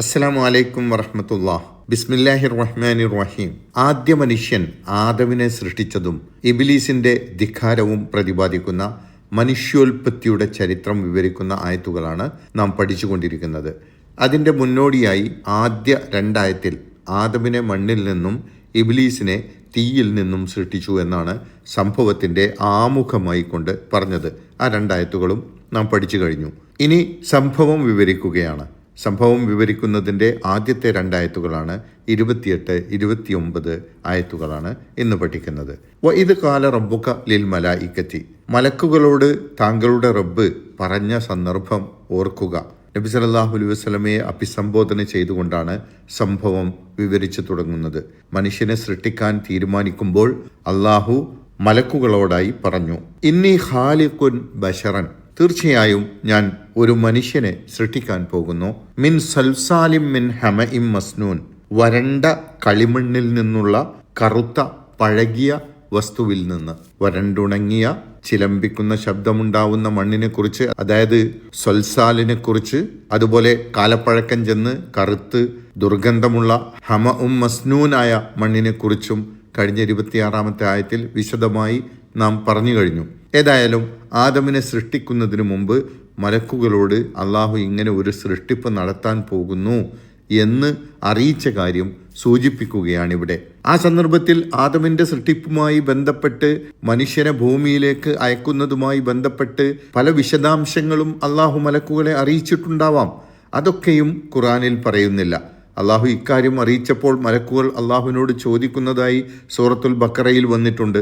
അസ്സലാമു അലൈക്കും വറഹമത്തുള്ള. ബിസ്മില്ലാഹിർ റഹ്മാനി റഹീം ആദ്യ മനുഷ്യൻ ആദവിനെ സൃഷ്ടിച്ചതും ഇബിലീസിന്റെ ധിഖാരവും പ്രതിപാദിക്കുന്ന മനുഷ്യോൽപത്തിയുടെ ചരിത്രം വിവരിക്കുന്ന ആയത്തുകളാണ് നാം പഠിച്ചുകൊണ്ടിരിക്കുന്നത്. അതിന്റെ മുന്നോടിയായി ആദ്യ രണ്ടായത്തിൽ ആദമിനെ മണ്ണിൽ നിന്നും ഇബിലീസിനെ തീയിൽ നിന്നും സൃഷ്ടിച്ചു എന്നാണ് സംഭവത്തിന്റെ ആമുഖമായി കൊണ്ട് പറഞ്ഞത്. ആ രണ്ടായത്തുകളും നാം പഠിച്ചു കഴിഞ്ഞു. ഇനി സംഭവം വിവരിക്കുകയാണ്. സംഭവം വിവരിക്കുന്നതിന്റെ ആദ്യത്തെ രണ്ടായത്തുകളാണ് ഇരുപത്തിയെട്ട് ഇരുപത്തിയൊമ്പത് ആയത്തുകളാണ് ഇന്ന് പഠിക്കുന്നത്. ഇത് കാല റബ്ബുക ലിൽ മല ഇക്കത്തി മലക്കുകളോട് താങ്കളുടെ റബ്ബ് പറഞ്ഞ സന്ദർഭം ഓർക്കുക. നബി സലാഹു അലൈഹി വസ്ലമയെ അഭിസംബോധന ചെയ്തുകൊണ്ടാണ് സംഭവം വിവരിച്ചു തുടങ്ങുന്നത്. മനുഷ്യനെ സൃഷ്ടിക്കാൻ തീരുമാനിക്കുമ്പോൾ അള്ളാഹു മലക്കുകളോടായി പറഞ്ഞു ഇന്നി ഹാലിഖുൻ ബഷറൻ തീർച്ചയായും ഞാൻ ഒരു മനുഷ്യനെ സൃഷ്ടിക്കാൻ പോകുന്നു. മിൻ സൽസാലിം മിൻ ഹമ ഇം മസ്നൂൻ. വരണ്ട കളിമണ്ണിൽ നിന്നുള്ള കറുത്ത പഴകിയ വസ്തുവിൽ നിന്ന്. വരണ്ടുണങ്ങിയ ചിലമ്പിക്കുന്ന ശബ്ദമുണ്ടാവുന്ന മണ്ണിനെ കുറിച്ച് അതായത് സൽസാലിനെ കുറിച്ച് അതുപോലെ കാലപ്പഴക്കം ചെന്ന് കറുത്ത് ദുർഗന്ധമുള്ള ഹമ ഉം മസ്നൂനായ മണ്ണിനെ കുറിച്ചും കഴിഞ്ഞ ഇരുപത്തിയാറാമത്തെ ആയത്തിൽ വിശദമായി നാം പറഞ്ഞു കഴിഞ്ഞു. ഏതായാലും ആദമിനെ സൃഷ്ടിക്കുന്നതിന് മുമ്പ് മലക്കുകളോട് അള്ളാഹു ഇങ്ങനെ ഒരു സൃഷ്ടിപ്പ് നടത്താൻ പോകുന്നു എന്ന് അറിയിച്ച കാര്യം സൂചിപ്പിക്കുകയാണ് ഇവിടെ ആ സന്ദർഭത്തിൽ ആദമിന്റെ സൃഷ്ടിപ്പുമായി ബന്ധപ്പെട്ട് മനുഷ്യനെ ഭൂമിയിലേക്ക് അയക്കുന്നതുമായി ബന്ധപ്പെട്ട് പല വിശദാംശങ്ങളും അള്ളാഹു മലക്കുകളെ അറിയിച്ചിട്ടുണ്ടാവാം. അതൊക്കെയും ഖുറാനിൽ പറയുന്നില്ല. അള്ളാഹു ഇക്കാര്യം അറിയിച്ചപ്പോൾ മലക്കുകൾ അള്ളാഹുവിനോട് ചോദിക്കുന്നതായി സൂറത്തുൽ ബക്കറയിൽ വന്നിട്ടുണ്ട്.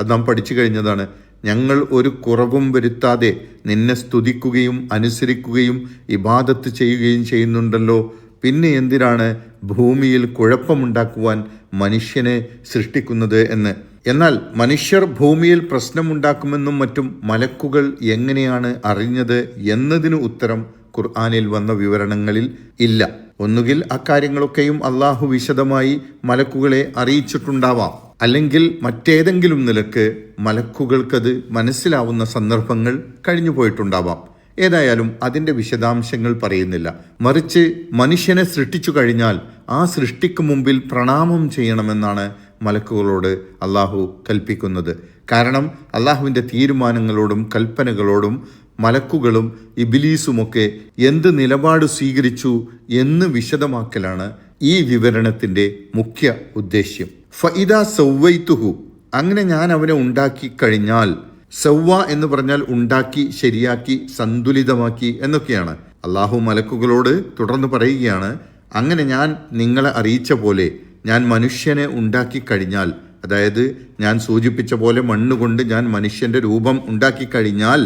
അത് നാം പഠിച്ചു കഴിഞ്ഞതാണ്. ഞങ്ങൾ ഒരു കുറവും വരുത്താതെ നിന്നെ സ്തുതിക്കുകയും അനുസരിക്കുകയും ഇബാദത്ത് ചെയ്യുകയും ചെയ്യുന്നുണ്ടല്ലോ. പിന്നെ എന്തിനാണ് ഭൂമിയിൽ കുഴപ്പമുണ്ടാക്കുവാൻ മനുഷ്യനെ സൃഷ്ടിക്കുന്നത് എന്ന്? എന്നാൽ മനുഷ്യർ ഭൂമിയിൽ പ്രശ്നമുണ്ടാക്കുമെന്നും മറ്റും മലക്കുകൾ എങ്ങനെയാണ് അറിഞ്ഞത് എന്നതിന് ഉത്തരം ഖുർആാനിൽ വന്ന വിവരണങ്ങളിൽ ഇല്ല. ഒന്നുകിൽ അക്കാര്യങ്ങളൊക്കെയും അള്ളാഹു വിശദമായി മലക്കുകളെ അറിയിച്ചിട്ടുണ്ടാവാം. അല്ലെങ്കിൽ മറ്റേതെങ്കിലും നിലയ്ക്ക് മലക്കുകൾക്കത് മനസ്സിലാവുന്ന സന്ദർഭങ്ങൾ കഴിഞ്ഞു പോയിട്ടുണ്ടാവാം. ഏതായാലും അതിന്റെ വിശദാംശങ്ങൾ പറയുന്നില്ല. മറിച്ച് മനുഷ്യനെ സൃഷ്ടിച്ചു കഴിഞ്ഞാൽ ആ സൃഷ്ടിക്ക് മുമ്പിൽ പ്രണാമം ചെയ്യണമെന്നാണ് മലക്കുകളോട് അള്ളാഹു കൽപ്പിക്കുന്നത്. കാരണം അള്ളാഹുവിന്റെ തീരുമാനങ്ങളോടും കൽപ്പനകളോടും മലക്കുകളും ഇബിലീസുമൊക്കെ എന്ത് നിലപാട് സ്വീകരിച്ചു എന്ന് വിശദമാക്കലാണ് ഈ വിവരണത്തിന്റെ മുഖ്യ ഉദ്ദേശ്യം. ഫഇദ സൗവൈത്തുഹു അങ്ങനെ ഞാൻ അവനെ ഉണ്ടാക്കി കഴിഞ്ഞാൽ സൗവ എന്ന് പറഞ്ഞാൽ ഉണ്ടാക്കി ശരിയാക്കി സന്തുലിതമാക്കി എന്നൊക്കെയാണ്. അള്ളാഹു മലക്കുകളോട് തുടർന്ന് പറയുകയാണ് അങ്ങനെ ഞാൻ നിങ്ങളെ അറിയിച്ച പോലെ ഞാൻ മനുഷ്യനെ ഉണ്ടാക്കി കഴിഞ്ഞാൽ അതായത് ഞാൻ സൂചിപ്പിച്ച പോലെ മണ്ണുകൊണ്ട് ഞാൻ മനുഷ്യന്റെ രൂപം ഉണ്ടാക്കി കഴിഞ്ഞാൽ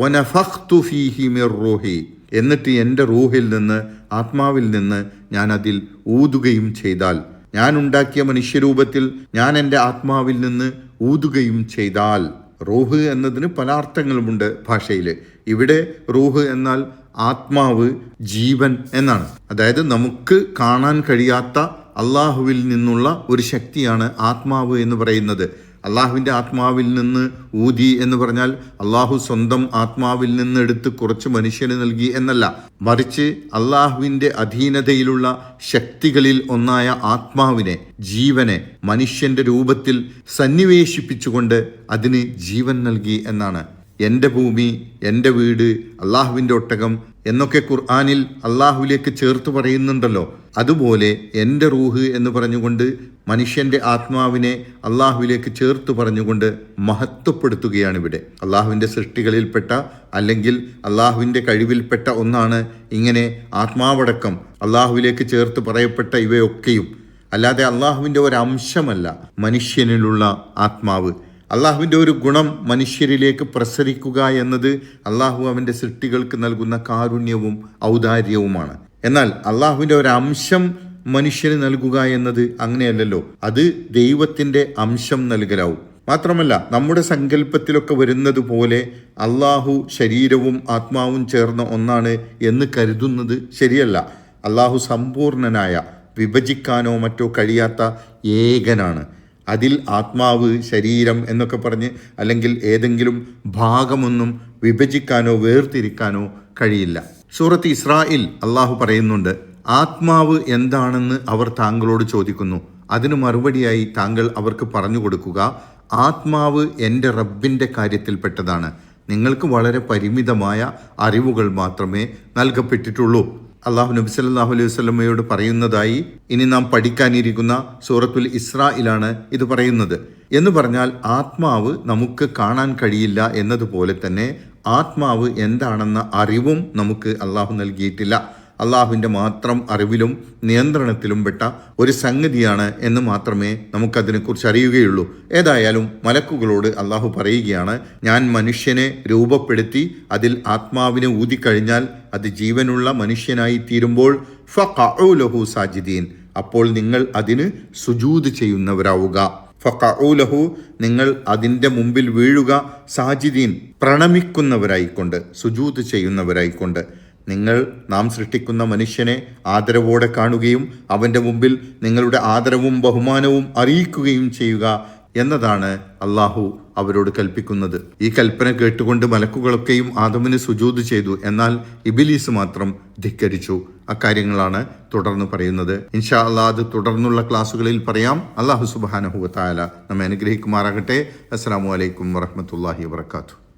വനഫഖ്തു ഫീഹി മിർ റൂഹി. എന്നിട്ട് എന്റെ റൂഹിൽ നിന്ന് ആത്മാവിൽ നിന്ന് ഞാൻ അതിൽ ഊതുകയും ചെയ്താൽ. ഞാൻ ഉണ്ടാക്കിയ മനുഷ്യരൂപത്തിൽ ഞാൻ എന്റെ ആത്മാവിൽ നിന്ന് ഊതുകയും ചെയ്താൽ. റൂഹ് എന്നതിന് പല അർത്ഥങ്ങളുമുണ്ട് ഭാഷയിൽ ഇവിടെ റൂഹ് എന്നാൽ ആത്മാവ് ജീവൻ എന്നാണ്. അതായത് നമുക്ക് കാണാൻ കഴിയാത്ത അള്ളാഹുവിൽ നിന്നുള്ള ഒരു ശക്തിയാണ് ആത്മാവ് എന്ന് പറയുന്നത്. അള്ളാഹുവിന്റെ ആത്മാവിൽ നിന്ന് ഊതി എന്ന് പറഞ്ഞാൽ അള്ളാഹു സ്വന്തം ആത്മാവിൽ നിന്ന് എടുത്ത് കുറച്ച് മനുഷ്യന് നൽകി എന്നല്ല. മറിച്ച് അള്ളാഹുവിന്റെ അധീനതയിലുള്ള ശക്തികളിൽ ഒന്നായ ആത്മാവിനെ ജീവനെ മനുഷ്യന്റെ രൂപത്തിൽ സന്നിവേശിപ്പിച്ചുകൊണ്ട് അതിന് ജീവൻ നൽകി എന്നാണ്. എന്റെ ഭൂമി എന്റെ വീട് അള്ളാഹുവിന്റെ ഒട്ടകം എന്നൊക്കെ ഖുർആാനിൽ അള്ളാഹുവിലേക്ക് ചേർത്ത് പറയുന്നുണ്ടല്ലോ. അതുപോലെ എന്റെ റൂഹ് എന്ന് പറഞ്ഞുകൊണ്ട് മനുഷ്യന്റെ ആത്മാവിനെ അള്ളാഹുവിലേക്ക് ചേർത്ത് പറഞ്ഞുകൊണ്ട് മഹത്വപ്പെടുത്തുകയാണ് ഇവിടെ. അള്ളാഹുവിന്റെ സൃഷ്ടികളിൽപ്പെട്ട അല്ലെങ്കിൽ അള്ളാഹുവിന്റെ കഴിവിൽപ്പെട്ട ഒന്നാണ് ഇങ്ങനെ ആത്മാവടക്കം അള്ളാഹുവിലേക്ക് ചേർത്ത് പറയപ്പെട്ട ഇവയൊക്കെയും. അല്ലാതെ അള്ളാഹുവിന്റെ ഒരംശമല്ല മനുഷ്യനിലുള്ള ആത്മാവ്. അള്ളാഹുവിന്റെ ഒരു ഗുണം മനുഷ്യരിലേക്ക് പ്രസരിക്കുക എന്നത് അള്ളാഹു അവന്റെ സൃഷ്ടികൾക്ക് നൽകുന്ന കാരുണ്യവും ഔദാര്യവുമാണ്. എന്നാൽ അള്ളാഹുവിന്റെ ഒരു അംശം മനുഷ്യന് നൽകുക എന്നത് അങ്ങനെയല്ലല്ലോ. അത് ദൈവത്തിന്റെ അംശം നൽകലാവും. മാത്രമല്ല നമ്മുടെ സങ്കല്പത്തിലൊക്കെ വരുന്നത് പോലെ അള്ളാഹു ശരീരവും ആത്മാവും ചേർന്ന ഒന്നാണ് എന്ന് കരുതുന്നത് ശരിയല്ല. അള്ളാഹു സമ്പൂർണനായ വിഭജിക്കാനോ മറ്റോ കഴിയാത്ത ഏകനാണ്. അതിൽ ആത്മാവ് ശരീരം എന്നൊക്കെ പറഞ്ഞ് അല്ലെങ്കിൽ ഏതെങ്കിലും ഭാഗമൊന്നും വിഭജിക്കാനോ വേർതിരിക്കാനോ കഴിയില്ല. സൂറത്ത് ഇസ്രായിൽ അള്ളാഹു പറയുന്നുണ്ട് ആത്മാവ് എന്താണെന്ന് അവർ താങ്കളോട് ചോദിക്കുന്നു. അതിനു മറുപടിയായി താങ്കൾ അവർക്ക് പറഞ്ഞു കൊടുക്കുക ആത്മാവ് എന്റെ റബ്ബിന്റെ കാര്യത്തിൽപ്പെട്ടതാണ്. നിങ്ങൾക്ക് വളരെ പരിമിതമായ അറിവുകൾ മാത്രമേ നൽകപ്പെട്ടിട്ടുള്ളൂ. അള്ളാഹു നബി സല്ലാഹു അലൈഹി വസല്ലമയോട് പറയുന്നതായി ഇനി നാം പഠിക്കാനിരിക്കുന്ന സൂറത്തുൽ ഇസ്രായിലാണ് ഇത് പറയുന്നത്. എന്ന് പറഞ്ഞാൽ ആത്മാവ് നമുക്ക് കാണാൻ കഴിയില്ല എന്നതുപോലെ തന്നെ ആത്മാവ് എന്താണെന്ന അറിവും നമുക്ക് അള്ളാഹു നൽകിയിട്ടില്ല. അള്ളാഹുവിന്റെ മാത്രം അറിവിലും നിയന്ത്രണത്തിലും പെട്ട ഒരു സംഗതിയാണ് എന്ന് മാത്രമേ നമുക്കതിനെക്കുറിച്ച് അറിയുകയുള്ളൂ. ഏതായാലും മലക്കുകളോട് അള്ളാഹു പറയുകയാണ് ഞാൻ മനുഷ്യനെ രൂപപ്പെടുത്തി അതിൽ ആത്മാവിനെ ഊതിക്കഴിഞ്ഞാൽ അത് ജീവനുള്ള മനുഷ്യനായി തീരുമ്പോൾ ഫഖഉലഹു സാജിദീൻ അപ്പോൾ നിങ്ങൾ അതിന് സുജൂത് ചെയ്യുന്നവരാവുക. ഫഖഉലഹു നിങ്ങൾ അതിന്റെ മുമ്പിൽ വീഴുക സാജിദീൻ പ്രണമിക്കുന്നവരായിക്കൊണ്ട് സുജൂത് ചെയ്യുന്നവരായിക്കൊണ്ട്. നിങ്ങൾ നാം സൃഷ്ടിക്കുന്ന മനുഷ്യനെ ആദരവോടെ കാണുകയും അവന്റെ മുമ്പിൽ നിങ്ങളുടെ ആദരവും ബഹുമാനവും അറിയിക്കുകയും ചെയ്യുക എന്നതാണ് അള്ളാഹു അവരോട് കൽപ്പിക്കുന്നത്. ഈ കൽപ്പന കേട്ടുകൊണ്ട് മലക്കുകളൊക്കെയും ആദമിന് സുജൂത് ചെയ്തു. എന്നാൽ ഇബിലീസ് മാത്രം ധിക്കരിച്ചു. അക്കാര്യങ്ങളാണ് തുടർന്ന് പറയുന്നത്. ഇൻഷാ അള്ളാഹ് അത് തുടർന്നുള്ള ക്ലാസ്സുകളിൽ പറയാം. അള്ളാഹു സുബാനഹുവ നമ്മെ അനുഗ്രഹിക്കുമാറാകട്ടെ. അസ്സാം വലൈക്കും വറഹമത്തല്ലാഹി വാത്തു